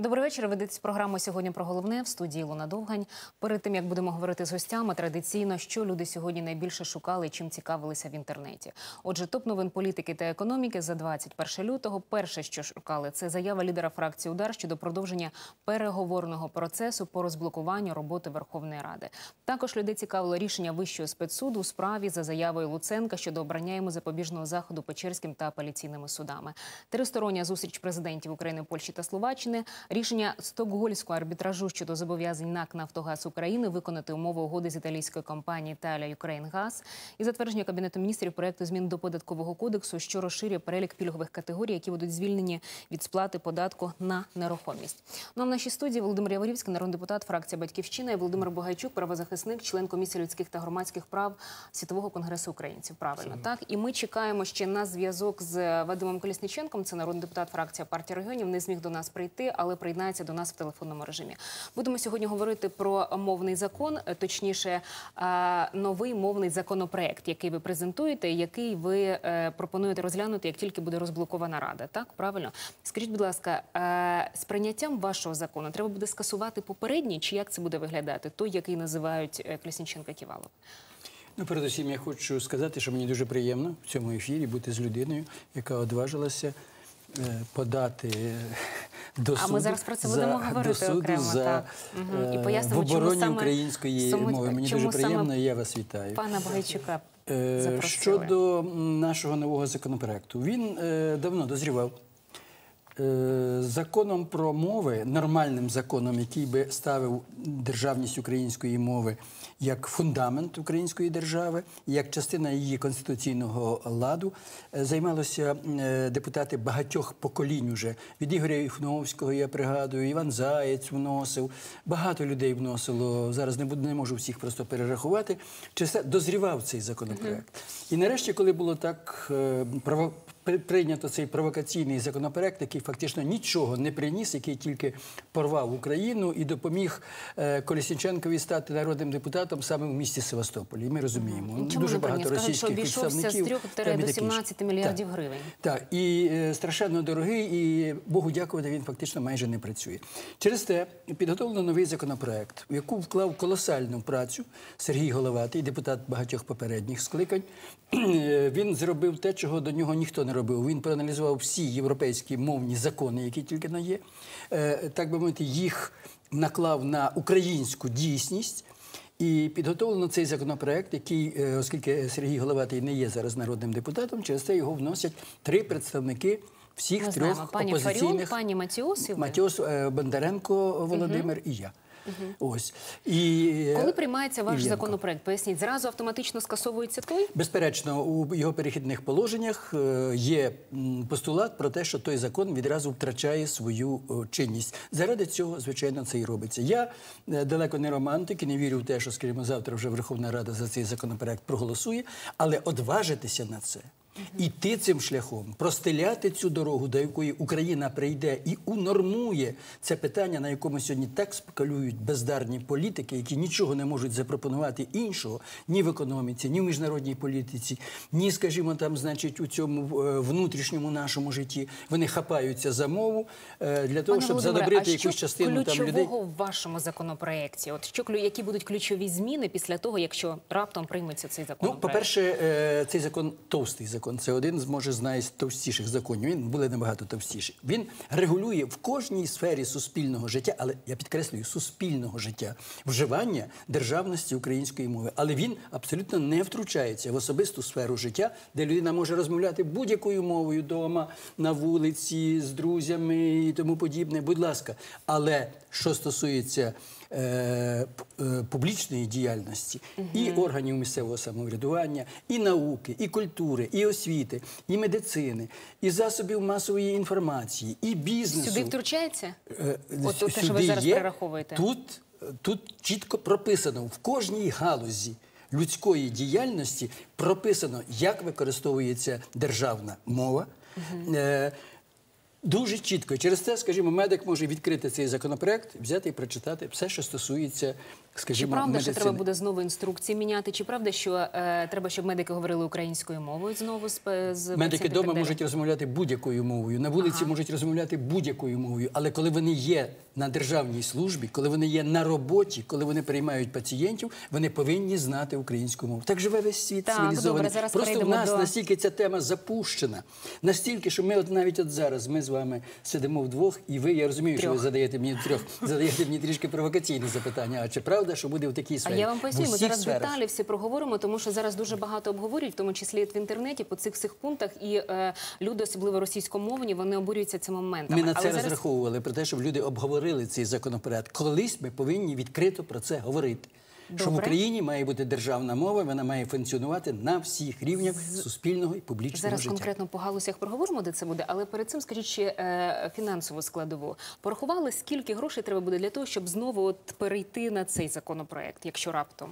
Добрий вечір. Ведеться програма сьогодні про головне в студії Луна Довгань. Перед тим як будемо говорити з гостями, традиційно що люди сьогодні найбільше шукали і чим цікавилися в інтернеті. Отже, топ новин політики та економіки за 21 лютого. Перше, що шукали, це заява лідера фракції Удар щодо продовження переговорного процесу по розблокуванню роботи Верховної Ради. Також людей цікавило рішення вищого спецсуду у справі за заявою Луценка щодо обрання йому запобіжного заходу Печерським та апеляційними судами. Тристороння зустріч президентів України, Польщі та Словаччини. Рішення стокгольського арбітражу щодо зобов'язань НАК «Нафтогаз України виконати умови угоди з італійської компанії Італія Юкрейнгаз і затвердження кабінету міністрів проекту змін до податкового кодексу, що розширює перелік пільгових категорій, які будуть звільнені від сплати податку на нерухомість. Ну а в нашій студії Володимир Яворівський, народний депутат, фракція Батьківщина і Володимир Богайчук, правозахисник, член комісії людських та громадських прав світового конгресу українців. Правильно так і ми чекаємо ще на зв'язок з Вадимом Колісниченком. Це народний депутат фракція партії регіонів. Не зміг до нас прийти, але приєднається до нас в телефонному режимі. Будемо сьогодні говорити про мовний закон, е, точніше, е, новий мовний законопроект, який ви презентуєте, який ви е, пропонуєте розглянути, як тільки буде розблокована рада. Так правильно скажіть, будь ласка, з прийняттям вашого закону треба буде скасувати попередній, чи як це буде виглядати? Той, який називають Клісніченка Ківалов? Ну, передусім, я хочу сказати, що мені дуже приємно в цьому ефірі бути з людиною, яка одважилася подати до суду. А ми зараз про це будемо говорити суду окремо. За, так. Угу. І пояснимо, в обороні чому української саме, мови. Мені чому дуже приємно, і я вас вітаю. Пана Богайчука запросили. Щодо нашого нового законопроекту, він е, давно дозрівав. Е, законом про мови, нормальним законом, який би ставив державність української мови як фундамент української держави, як частина її конституційного ладу, е, займалися е, депутати багатьох поколінь уже від Ігоря Юхновського, я пригадую, Іван Заєць вносив, багато людей вносило. Зараз не буду, не можу всіх просто перерахувати. Чи дозрівав цей законопроект? І нарешті, коли було так право прийнято цей провокаційний законопроект, який фактично нічого не приніс, який тільки порвав Україну і допоміг е, Колісніченкові стати народним депутатом саме в місті Севастополі. І Ми розуміємо, Нічого дуже багато приніс. російських обійшовся з 3 до 17 мільярдів так. гривень. Так, і е, страшенно дорогий, і Богу дякувати, він фактично майже не працює. Через те підготовлено новий законопроект, в яку вклав колосальну працю Сергій Головатий, депутат багатьох попередніх скликань. Він зробив те, чого до нього ніхто не робив. Він проаналізував всі європейські мовні закони, які тільки не є. Так би мовити, їх наклав на українську дійсність. І підготовлено цей законопроект, який, оскільки Сергій Головатий не є зараз народним депутатом, через це його вносять три представники всіх Ми трьох знаємо, пані опозиційних Фаріон, пані Матіос і. Матіос Бондаренко Володимир угу. і я. Угу. Ось і коли приймається ваш Іллєнко. законопроект, поясніть зразу автоматично скасовується той? Безперечно, у його перехідних положеннях є постулат про те, що той закон відразу втрачає свою чинність. Заради цього, звичайно, це і робиться. Я далеко не романтик і не вірю в те, що скажімо, завтра вже Верховна Рада за цей законопроект проголосує, але одважитися на це. Іти цим шляхом, простеляти цю дорогу, до якої Україна прийде і унормує це питання, на якому сьогодні так спекулюють бездарні політики, які нічого не можуть запропонувати іншого ні в економіці, ні в міжнародній політиці, ні, скажімо, там, значить, у цьому внутрішньому нашому житті. Вони хапаються за мову для того, Пане щоб задобрити якусь частину там людей. в вашому законопроекті? От що які будуть ключові зміни після того, якщо раптом прийметься цей законопроект? Ну, по-перше, цей закон товстий закон. Це один з може з найтовстіших законів. Він були набагато товстіші. Він регулює в кожній сфері суспільного життя, але я підкреслюю суспільного життя, вживання державності української мови. Але він абсолютно не втручається в особисту сферу життя, де людина може розмовляти будь-якою мовою вдома, на вулиці, з друзями і тому подібне. Будь ласка, але що стосується публічної діяльності і органів місцевого самоврядування, і науки, і культури, і освіти, і медицини, і засобів масової інформації, і бізнесу. Сюди втручається? Е, От те, що ви зараз є, перераховуєте. Тут, тут чітко прописано в кожній галузі. Людської діяльності прописано, як використовується державна мова, угу. Дуже чітко. Через це, скажімо, медик може відкрити цей законопроект, взяти і прочитати все, що стосується Чи скажімо, правда, що треба буде знову інструкції міняти? Чи правда, що е, треба, щоб медики говорили українською мовою знову з, з Медики вдома можуть розмовляти будь-якою мовою, на вулиці можуть розмовляти будь-якою мовою, але коли вони є на державній службі, коли вони є на роботі, коли вони приймають пацієнтів, вони повинні знати українську мову. Так живе весь світ Так, цивілізований. добре, зараз Просто в нас до- настільки ця тема запущена, настільки, що ми от навіть от зараз ми з вами сидимо вдвох, і ви я розумію, що ви задаєте мені трьох, задаєте мені трішки провокаційне запитання. А чи правда, що буде в такій А я вам поясню, ми зараз сферах. деталі всі проговоримо, тому що зараз дуже багато обговорюють, в тому числі в інтернеті, по цих всіх пунктах, і е, люди, особливо російськомовні, вони обурюються цим моментами. Ми на це Але зараз розраховували про те, щоб люди обговорили цей законопроект. Колись ми повинні відкрито про це говорити. Що в Україні має бути державна мова, вона має функціонувати на всіх рівнях суспільного і публічного Зараз життя. конкретно по галузях проговоримо, де це буде, але перед цим скажіть ще е, фінансову складову. Порахували, скільки грошей треба буде для того, щоб знову от перейти на цей законопроект, якщо раптом.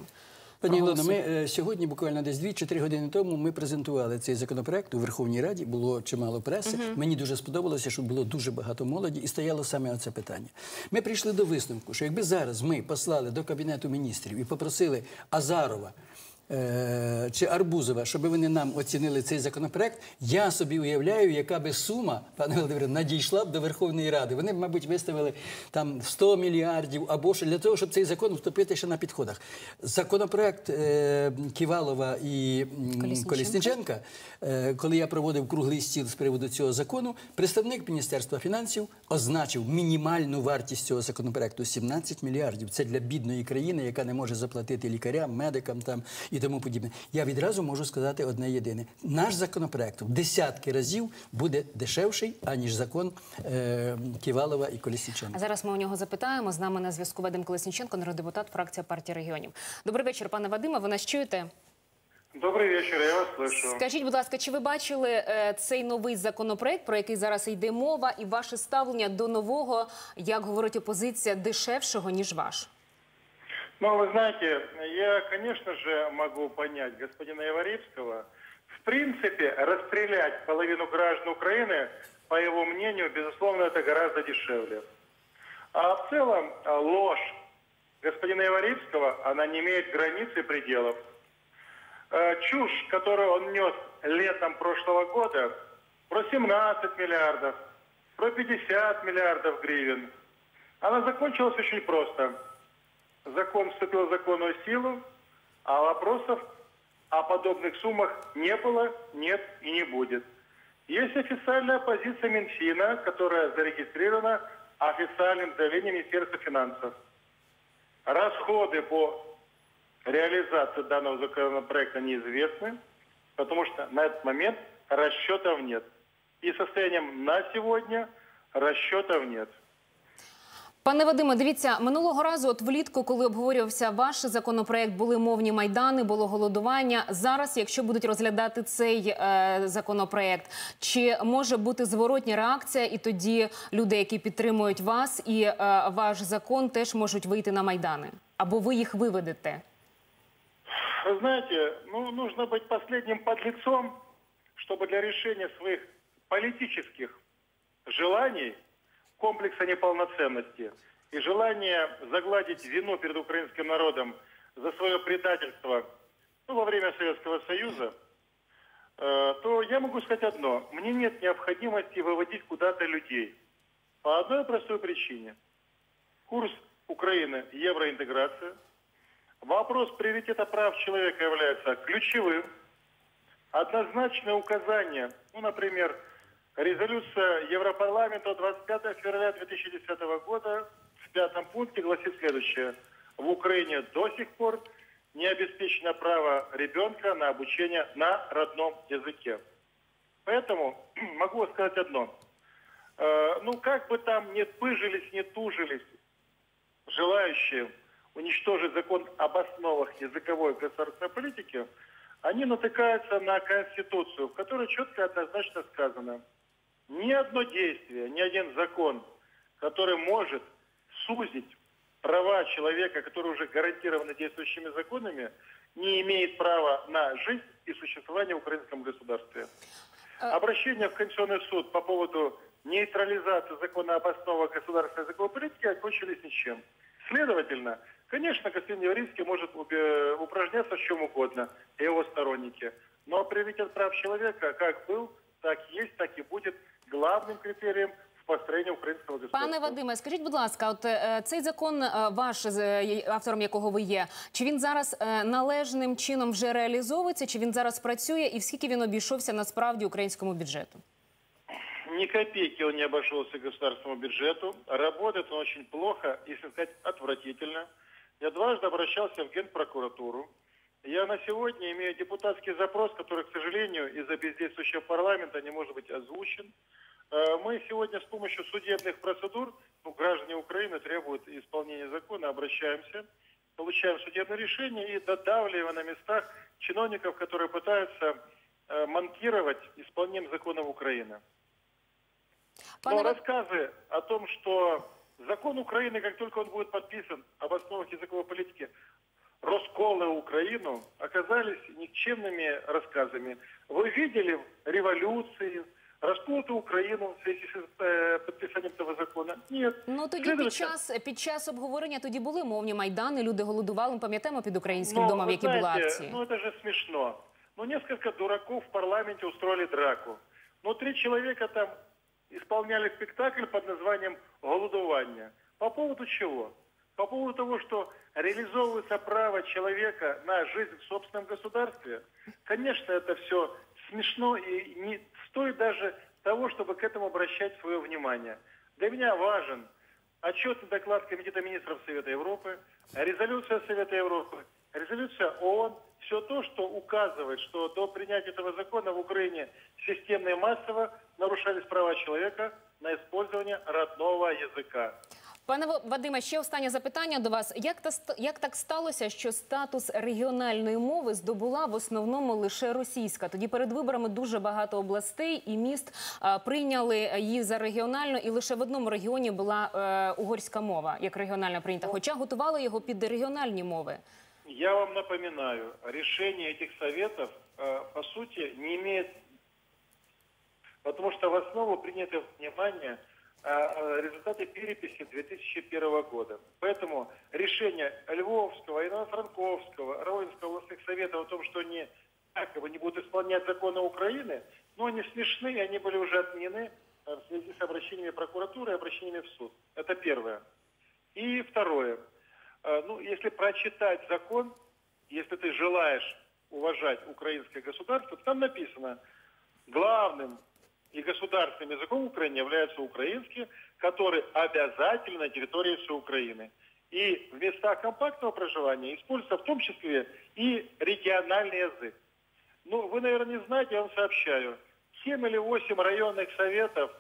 Пані Ілоно, ми е, сьогодні, буквально десь 2-4 години тому, ми презентували цей законопроект у Верховній Раді. Було чимало преси. Мені дуже сподобалося, що було дуже багато молоді, і стояло саме оце питання. Ми прийшли до висновку, що якби зараз ми послали до кабінету міністрів і попросили Азарова. Е, Чи Арбузова, щоб вони нам оцінили цей законопроект, я собі уявляю, яка би сума, пане Володимире, надійшла б до Верховної Ради. Вони б, мабуть, виставили там 100 мільярдів або що для того, щоб цей закон вступити ще на підходах. Законопроект е, Ківалова і. Колісніченка, е, коли я проводив круглий стіл з приводу цього закону, представник Міністерства фінансів означив мінімальну вартість цього законопроекту 17 мільярдів. Це для бідної країни, яка не може заплатити лікарям, медикам там і тому подібне. Я відразу можу сказати одне єдине: наш законопроект в десятки разів буде дешевший аніж закон е, Ківалова і Колісніченка. А зараз ми у нього запитаємо. З нами на зв'язку Вадим Колесніченко, народний депутат, фракція партії регіонів. Добрий вечір, пане Вадиме. Ви нас чуєте? Добрый вечер, я вас слышу. Скажіть, будь ласка, чи ви бачили е, цей новий законопроект, про який зараз йде мова, і ваше ставлення до нового, як говорить опозиція, дешевшого ніж ваш? Ну, вы знаете, я, конечно же, могу понять господина Иваревского. В принципе, расстрелять половину граждан Украины, по его мнению, безусловно, это гораздо дешевле. А в целом а, ложь господина Иваревского, она не имеет границ и пределов. Э, Чушь, которую он нес летом прошлого года, про 17 миллиардов, про 50 миллиардов гривен, она закончилась очень просто. Закон вступил в законную силу, а вопросов о подобных суммах не было, нет и не будет. Есть официальная позиция Минфина, которая зарегистрирована официальным заявлением Министерства финансов. Расходы по реализации данного законопроекта неизвестны, потому что на этот момент расчетов нет. И состоянием на сегодня расчетов нет. Пане Вадиме, дивіться, минулого разу, от влітку, коли обговорювався ваш законопроект, були мовні майдани, було голодування. Зараз, якщо будуть розглядати цей е, законопроект, чи може бути зворотня реакція, і тоді люди, які підтримують вас і е, ваш закон, теж можуть вийти на майдани, або ви їх виведете? Вы знаете, ну, нужно быть последним подлецом, чтобы для решения своих политических желаний, комплекса неполноценности и желания загладить вину перед украинским народом за свое предательство ну, во время Советского Союза, э, то я могу сказать одно. Мне нет необходимости выводить куда-то людей. По одной простой причине. Курс Украины – евроинтеграция – Вопрос приоритета прав человека является ключевым. Однозначное указание, ну, например, резолюция Европарламента от 25 февраля 2010 года в пятом пункте гласит следующее. В Украине до сих пор не обеспечено право ребенка на обучение на родном языке. Поэтому могу сказать одно. Э, ну, как бы там ни пыжились, ни тужились желающие уничтожить закон об основах языковой государственной политики, они натыкаются на Конституцию, в которой четко и однозначно сказано, ни одно действие, ни один закон, который может сузить права человека, которые уже гарантированы действующими законами, не имеет права на жизнь и существование в украинском государстве. Обращение в Конституционный суд по поводу нейтрализации закона об основах государственной политики окончились ничем. Следовательно, Конечно, господин Явринский может упражняться в чем угодно, и его сторонники. Но приоритет прав человека как был, так есть, так и будет главным критерием в построении украинского государства. Пане Вадиме, скажіть, будь ласка, от е, цей закон е, ваш, е, автором якого ви є, чи він зараз е, належним чином вже реалізовується, чи він зараз працює, і в скільки він обійшовся насправді українському бюджету? Ни копейки он не обошелся государственному бюджету. Работает он очень плохо, если сказать, отвратительно. Я дважды обращался в Генпрокуратуру. Я на сегодня имею депутатский запрос, который, к сожалению, из-за бездействующего парламента не может быть озвучен. Э, Мы сегодня с помощью судебных процедур, ну, граждане Украины требуют исполнения закона, обращаемся, получаем судебное решение и додавливаем на местах чиновников, которые пытаются э, манкировать исполнением законов Украины. Но рассказы о том, что закон Украины, как только он будет подписан об основах языковой политики, расколы Украину, оказались никчемными рассказами. Вы видели революции, расколотую Украину в связи с э, подписанием этого закона? Нет. Ну тоді під Следовательно, час під час обговорення тоді були мовні майдани, люди голодували. Ми пам'ятаємо під українським Но, домом, вы які були знаете, акції. Ну, это же смешно. Ну, несколько дураков в парламенте устроили драку. Ну, три человека там исполняли спектакль под названием «Голодование». По поводу чего? По поводу того, что реализовывается право человека на жизнь в собственном государстве. Конечно, это все смешно и не стоит даже того, чтобы к этому обращать свое внимание. Для меня важен отчетный доклад Комитета министров Совета Европы, резолюция Совета Европы, резолюция ООН, все то, что указывает, что до принятия этого закона в Украине системно и массово нарушались права человека на использование родного языка. Пане Ва- Вадиме, ще останнє запитання до вас. Як та ст- як так сталося, що статус регіональної мови здобула в основному лише російська? Тоді перед виборами дуже багато областей і міст а, прийняли її за регіональну, і лише в одному регіоні була е, угорська мова як регіональна прийнята. Хоча готували його під регіональні мови. Я вам напоминаю, решение этих советов, э, по сути, не имеет, потому что в основу приняты внимание э, э, результаты переписи 2001 года. Поэтому решение Львовского, Ивано-Франковского, Ровенского областных советов о том, что они якобы не будут исполнять законы Украины, но они смешны, они были уже отменены э, в связи с обращениями прокуратуры и обращениями в суд. Это первое. И второе. Э, Ну, если прочитать закон, если ты желаешь уважать украинское государство, там написано, главным и государственным языком Украины является украинский, который обязательно на территории всей Украины. И в местах компактного проживания используется в том числе и региональный язык. Ну, вы, наверное, не знаете, я вам сообщаю. 7 или 8 районных советов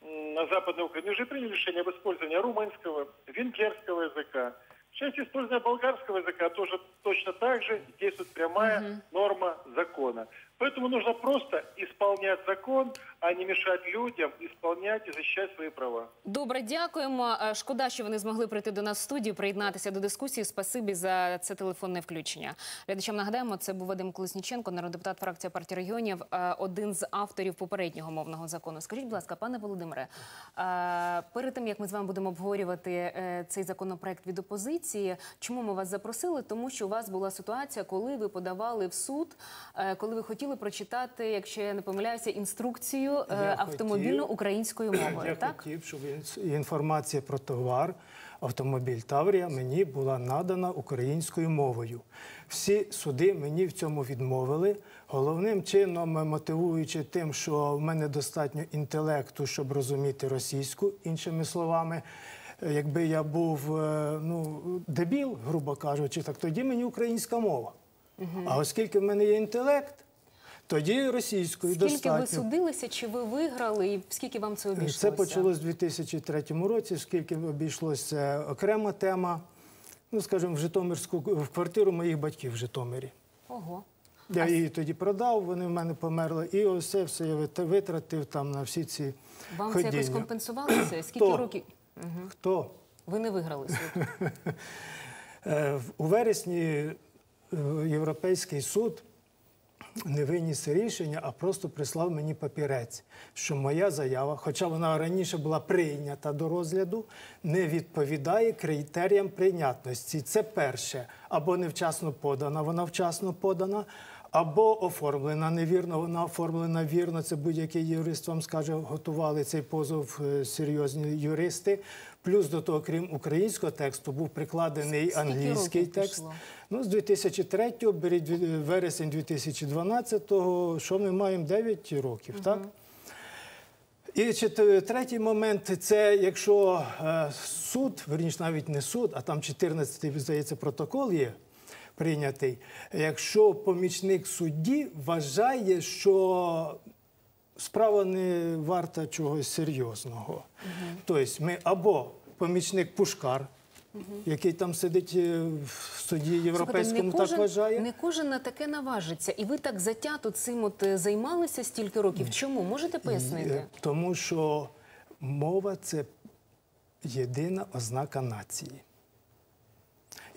на Западной Украине уже приняли решение об использовании румынского, венгерского языка. В части использования болгарского языка тоже точно так же действует прямая норма закона. Поэтому нужно просто исполнять закон, а не мешать людям исполнять и защищать свои права. Добре, дякуємо. Е, Шкода, що ви не змогли прийти до нас в студію, приєднатися до дискусії. Спасибі за це телефонне включення. Глядачам нагадаємо, це був Вадим Колесніченко, народний депутат фракція партії регіонів, е, один з авторів попереднього мовного закону. Скажіть, будь ласка, пане Володимире, е, перед тим як ми з вами будемо обговорювати цей законопроект від опозиції, чому ми вас запросили? Тому що у вас була ситуація, коли ви подавали в суд, коли ви хотіли прочитати, якщо я не помиляюся, інструкцію е, Я автомобільно українською мовою. Я так? хотів, щоб інформація про товар автомобіль Таврія мені була надана українською мовою. Всі суди мені в цьому відмовили. Головним чином мотивуючи тим, що в мене достатньо інтелекту, щоб розуміти російську, іншими словами. е, Якби я був е, ну, дебіл, грубо кажучи, так тоді мені українська мова. А оскільки в мене є інтелект, тоді російською Скільки достатньо. ви судилися, чи ви виграли, і скільки вам це обійшлося? Це почалось у 2003 році, скільки обійшлося окрема тема. Ну, скажімо, в Житомирську в квартиру моїх батьків в Житомирі. Ого. Я її тоді продав, вони в мене померли, і ось це все я витратив там на всі ці Вам це якось компенсувалося? Скільки Хто? років Хто? ви не виграли суд? Е, У вересні е, Європейський суд не виніс рішення, а просто прислав мені папірець, що моя заява, хоча вона раніше була прийнята до розгляду, не відповідає критеріям прийнятності. Це перше, або невчасно подана, вона вчасно подана. Або оформлена невірно, вона оформлена вірно. Це будь-який юрист вам скаже, готували цей позов е, серйозні юристи. Плюс до того, крім українського тексту, був прикладений Скільки англійський текст. Ну, з 2003 беріть вересень 2012-го, що ми маємо 9 років, так? І третій момент це якщо е, суд, верніше навіть не суд, а там 14-й, здається, протокол є прийнятий. Якщо помічник судді вважає, що справа не варта чогось серйозного. Тобто ми або помічник Пушкар, який там сидить е, в суді європейському, Слухайте, так вважає. Не кожен на таке наважиться. І ви так затято цим от е, займалися стільки років. Чому? Можете пояснити? Е, Тому що мова це єдина ознака нації.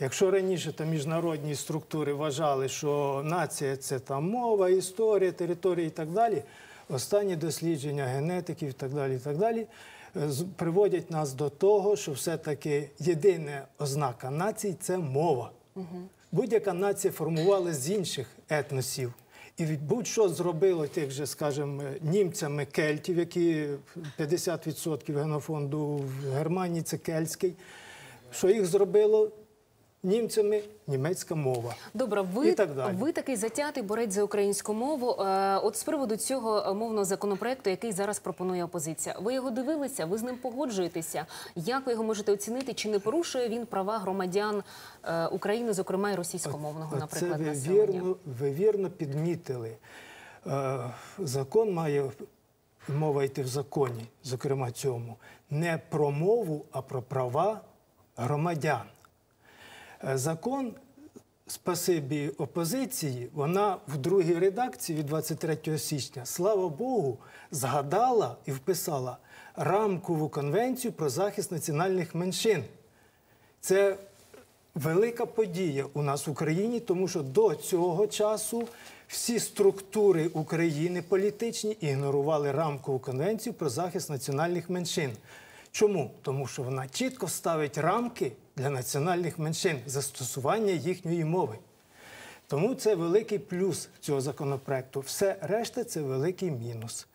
Якщо раніше там міжнародні структури вважали, що нація це там мова, історія, територія і так далі, останні дослідження генетиків і так далі, і так далі е, приводять нас до того, що все-таки єдина ознака нації це мова. Будь-яка нація формувалася з інших етносів. І будь-що зробило тих же, скажімо, німцями кельтів, які 50% генофонду в Германії це кельтський. Що їх зробило німцями німецька мова. Добре, ви, І так далі. ви такий затятий борець за українську мову. Е, От з приводу цього е, мовного законопроекту, який зараз пропонує опозиція. Ви його дивилися? Ви з ним погоджуєтеся? Як ви його можете оцінити? Чи не порушує він права громадян е, України, зокрема і російськомовного, наприклад, ви населення? вірно, ви вірно підмітили. Закон має мова йти в законі, зокрема цьому, не про мову, а про права громадян. Е, Закон, спасибі опозиції, вона в другій редакції від 23 січня, слава Богу, згадала і вписала рамкову конвенцію про захист національних меншин. Це велика подія у нас в Україні, тому що до цього часу всі структури України політичні ігнорували рамкову конвенцію про захист національних меншин. Чому? Тому що вона чітко ставить рамки для національних меншин застосування їхньої мови. Тому це великий плюс цього законопроекту. Все решта це великий мінус.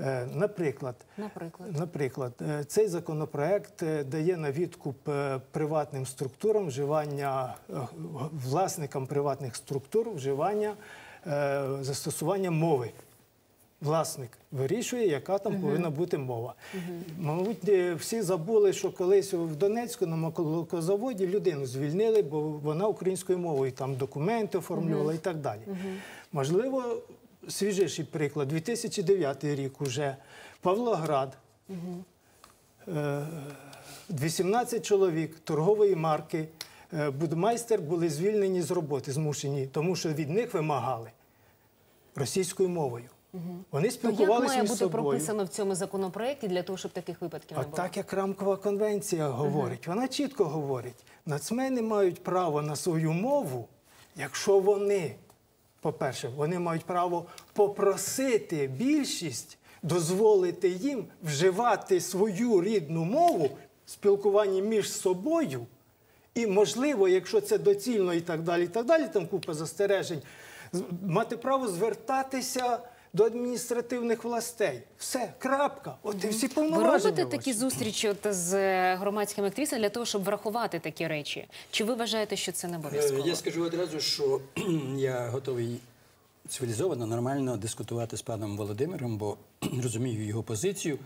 Е, Наприклад, Наприклад. Наприклад, е, цей законопроект е, дає на відкуп приватним структурам вживання власникам приватних структур вживання застосування мови. Власник вирішує, яка там повинна бути мова. Мабуть, е, всі забули, що колись в Донецьку на молокозаводі людину звільнили, бо вона українською мовою там документи оформлювала і так далі. Можливо, свіжіший приклад 2009 рік уже Павлоград. Е, 18 чоловік торгової марки е, Будмайстер були звільнені з роботи, змушені, тому що від них вимагали російською мовою. Вони як спілкувалися має бути прописано в цьому законопроекті для того, щоб таких випадків не було? так як рамкова конвенція говорить, вона чітко говорить, нацмени мають право на свою мову, якщо вони, по-перше, вони мають право попросити більшість дозволити їм вживати свою рідну мову в спілкуванні між собою. І, можливо, якщо це доцільно і так далі, і так далі, там купа застережень, мати право звертатися до адміністративних властей. Все, крапка. От і всі Ви робите такі зустрічі от з е, громадськими активістами для того, щоб врахувати такі речі? Чи ви вважаєте, що це не Е, обов'язково? Я скажу одразу, що я готовий цивілізовано, нормально дискутувати з паном Володимиром, бо розумію його позицію.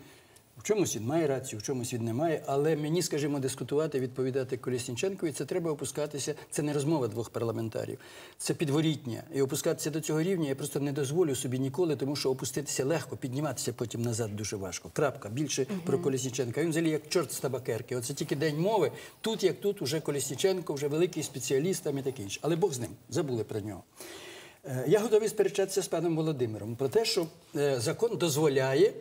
В чомусь він має рацію, в чомусь він не має. Але мені, скажімо, дискутувати, відповідати Колісніченкові, це треба опускатися. Це не розмова двох парламентарів, це підворітня. І опускатися до цього рівня я просто не дозволю собі ніколи, тому що опуститися легко, підніматися потім назад дуже важко. Крапка. Більше про Колісніченка. Він взагалі як чорт з табакерки. Оце тільки день мови. Тут, як тут, уже Колісніченко, вже великий спеціаліст там і таке інше. Але Бог з ним, забули про нього. Е, Я готовий сперечатися з паном Володимиром про те, що е, закон дозволяє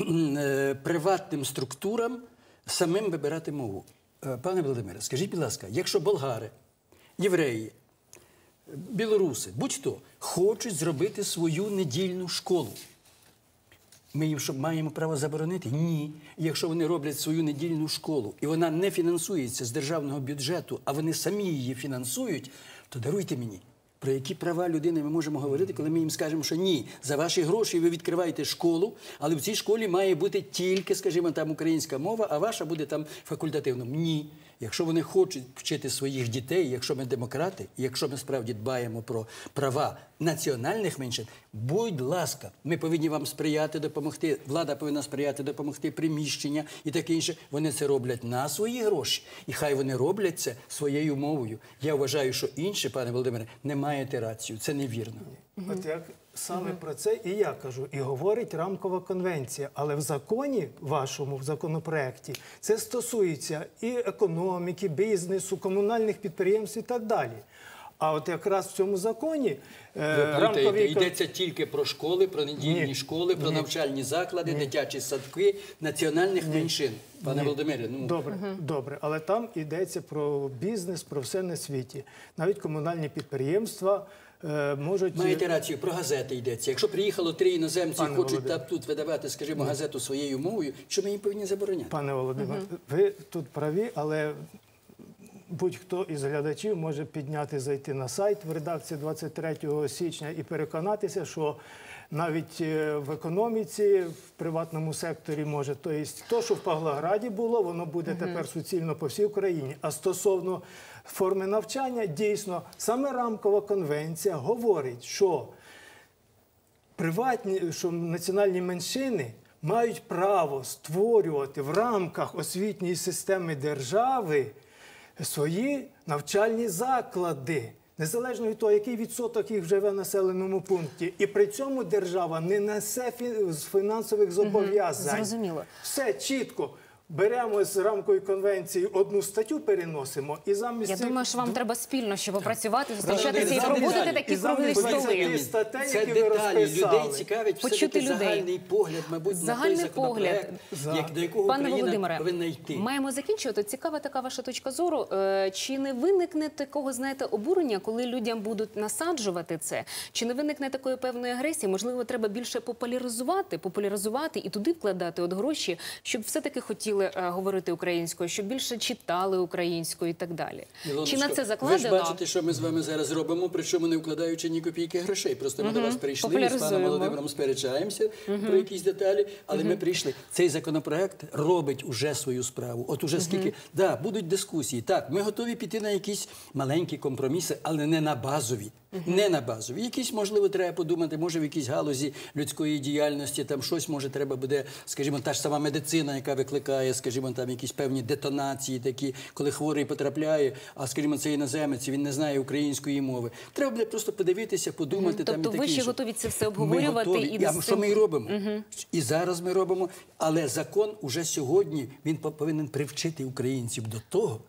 приватним структурам самим вибирати мову. Е, Пане Володимире, скажіть, будь ласка, якщо болгари, євреї, білоруси, будь-хто, хочуть зробити свою недільну школу. Ми їм що маємо право заборонити? Ні. Якщо вони роблять свою недільну школу, і вона не фінансується з державного бюджету, а вони самі її фінансують, то даруйте мені. Про які права людини ми можемо говорити, коли ми їм скажемо, що ні, за ваші гроші ви відкриваєте школу, але в цій школі має бути тільки, скажімо, там українська мова, а ваша буде там факультативно. Ні. Якщо вони хочуть вчити своїх дітей, якщо ми демократи, якщо ми справді дбаємо про права національних меншин, будь ласка, ми повинні вам сприяти, допомогти. Влада повинна сприяти, допомогти приміщення і таке інше. Вони це роблять на свої гроші, і хай вони роблять це своєю мовою. Я вважаю, що інше, пане Володимире, не маєте рацію. Це невірно. От як саме про це і я кажу, і говорить рамкова конвенція. Але в законі вашому, в законопроекті, це стосується і економіки, бізнесу, комунальних підприємств і так далі. А от якраз в цьому законі е, йдеться тільки про школи, про недільні Ні. школи, про навчальні заклади, дитячі садки національних меншин. Пане Володимире, ну Добре, добре, але там йдеться про бізнес, про все на світі. Навіть комунальні підприємства можуть Маєте рацію, про газети йдеться. Якщо приїхало три іноземці і хочуть там тут видавати, скажімо, газету своєю мовою, що ми їм повинні забороняти? Пане Володимир, ви тут праві, але будь-хто із глядачів може підняти, зайти на сайт в редакції 23 січня і переконатися, що навіть е, в економіці, в приватному секторі може. Тобто, то, що в Павлограді було, воно буде тепер суцільно по всій Україні. А стосовно форми навчання, дійсно, саме рамкова конвенція говорить, що приватні, що національні меншини мають право створювати в рамках освітньої системи держави свої навчальні заклади. Незалежно від того, який відсоток їх живе в населеному пункті, і при цьому держава не несе фінансових зобов'язань. Зрозуміло. Все чітко. Беремо з рамкової конвенції одну статтю, переносимо і замість Я цих думаю, що вам треба спільно ще попрацювати, зустрічатися і проводити такі круглі столи. статей, Це які ви деталі. розписали. Людей цікавить Почути все-таки людей. загальний погляд, мабуть, Загальний на той законопроект, погляд. як, до якого Пане Україна Володимире, повинна йти. маємо закінчувати. Цікава така ваша точка зору. Е, Чи не виникне такого, знаєте, обурення, коли людям будуть насаджувати це? Чи не виникне такої певної агресії? Можливо, треба більше популяризувати, популяризувати і туди вкладати от гроші, щоб все-таки хотіли е, говорити українською, щоб більше читали українською і так далі. Ілоночко, Чи на це Ви ж бачите, що ми з вами зараз робимо, причому не вкладаючи ні копійки грошей. Просто ми до вас прийшли і з паном Володимиром сперечаємося про якісь деталі, але ми прийшли. Цей законопроект робить уже свою справу. От уже скільки да, будуть дискусії. Так, ми готові піти на якісь маленькі компроміси, але не на базові. Не на базові. Якісь, можливо, треба подумати, може в якійсь галузі людської діяльності там щось може треба буде, скажімо, та ж сама медицина, яка викликає, скажімо, там якісь певні детонації, такі, коли хворий потрапляє, а скажімо, це іноземець, він не знає української мови. Треба буде просто подивитися, подумати там і Тобто таке ви ще готові це все Ми обговорювати готові. і І, а що цим- ми і робимо? І зараз ми робимо. Але закон уже сьогодні він по- повинен привчити українців до того.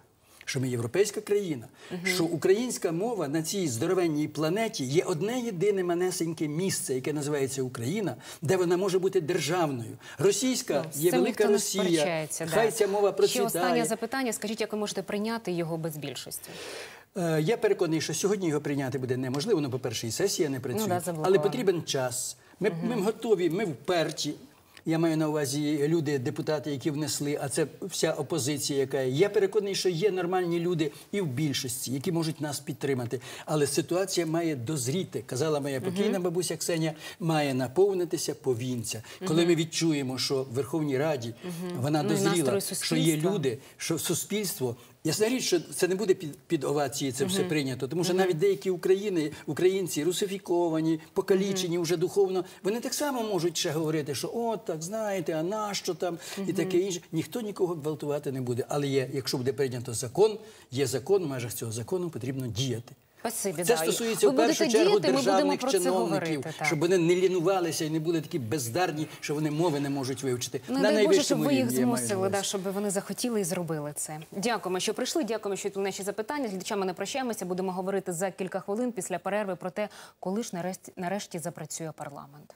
Що ми європейська країна, що українська мова на цій здоровенній планеті є одне єдине манесеньке місце, яке називається Україна, де вона може бути державною. Російська Ну, є велика Росія. Хай да. ця мова Ще процвітає. останнє запитання. Скажіть, як ви можете прийняти його без більшості? Е, Я переконаний, що сьогодні його прийняти буде неможливо. Ну, по-перше, і сесія не працює. Ну да, але потрібен час. Ми, ми готові, ми вперті. Я маю на увазі люди, депутати, які внесли, а це вся опозиція, яка є. Я переконаний, що є нормальні люди і в більшості, які можуть нас підтримати. Але ситуація має дозріти. Казала моя покійна бабуся Ксенія, має наповнитися повінця. Коли ми відчуємо, що в Верховній Раді вона Ну, дозріла, настрої що є люди, що суспільство. Ясна річ, що це не буде під, під овації, це все прийнято. Тому що навіть деякі України, українці русифіковані, покалічені вже духовно, вони так само можуть ще говорити, що от так знаєте, а нащо там і таке інше. Ніхто нікого гвалтувати не буде. Але є, якщо буде прийнято закон, є закон, в межах цього закону потрібно діяти. Спасибі, Це да. стосується ви в першу чергу діяти, державних чиновників, говорити. Щоб вони не лінувалися і не були такі бездарні, що вони мови не можуть вивчити. Ну, На Боже, щоб ви їх рівні, змусили, да, щоб вони захотіли і зробили це. Дякуємо, що прийшли. Дякуємо, що відповіли наші запитання. З глядачами не прощаємося. Будемо говорити за кілька хвилин після перерви про те, коли ж нарешті, нарешті запрацює парламент.